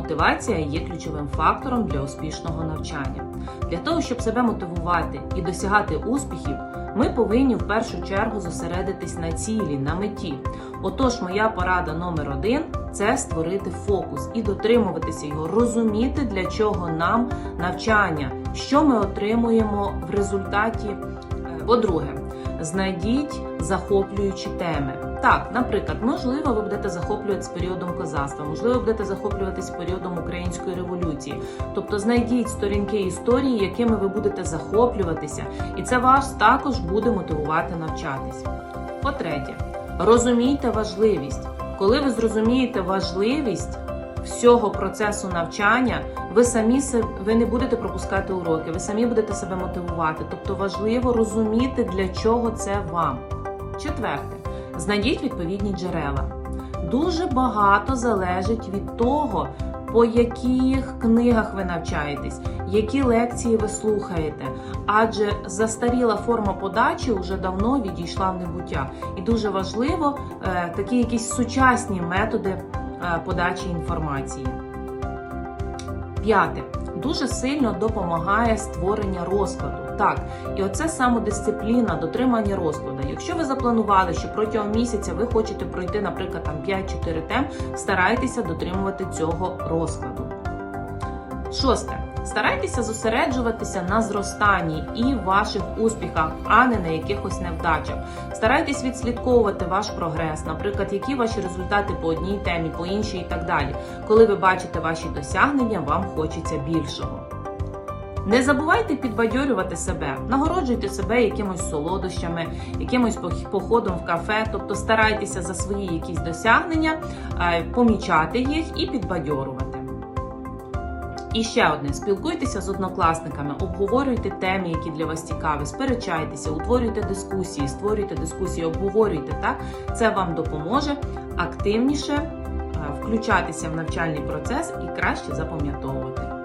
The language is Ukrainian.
Мотивація є ключовим фактором для успішного навчання. Для того, щоб себе мотивувати і досягати успіхів, ми повинні в першу чергу зосередитись на цілі, на меті. Отож, моя порада номер один це створити фокус і дотримуватися його, розуміти, для чого нам навчання, що ми отримуємо в результаті. Е, По-друге, знайдіть захоплюючі теми. Так, наприклад, можливо, ви будете захоплюватись періодом козацтва, можливо, ви будете захоплюватись періодом української революції. Тобто знайдіть сторінки історії, якими ви будете захоплюватися, і це вас також буде мотивувати навчатись. По-третє, розумійте важливість. Коли ви зрозумієте важливість всього процесу навчання, ви самі ви не будете пропускати уроки, ви самі будете себе мотивувати. Тобто важливо розуміти, для чого це вам. Четверте, знайдіть відповідні джерела. Дуже багато залежить від того, по яких книгах ви навчаєтесь, які лекції ви слухаєте. Адже застаріла форма подачі вже давно відійшла в небуття. І дуже важливо е, такі якісь сучасні методи е, подачі інформації. П'яте. Дуже сильно допомагає створення розкладу. Так, і оце самодисципліна, дотримання розкладу. Якщо ви запланували, що протягом місяця ви хочете пройти, наприклад, там 5-4 тем, старайтеся дотримувати цього розкладу. Шосте. Старайтеся зосереджуватися на зростанні і ваших успіхах, а не на якихось невдачах. Старайтесь відслідковувати ваш прогрес, наприклад, які ваші результати по одній темі, по іншій і так далі. Коли ви бачите ваші досягнення, вам хочеться більшого. Не забувайте підбадьорювати себе, нагороджуйте себе якимось солодощами, якимось пох- походом в кафе, тобто старайтеся за свої якісь досягнення е, помічати їх і підбадьорувати. І ще одне: спілкуйтеся з однокласниками, обговорюйте теми, які для вас цікаві, сперечайтеся, утворюйте дискусії, створюйте дискусії, обговорюйте так. Це вам допоможе активніше е, включатися в навчальний процес і краще запам'ятовувати.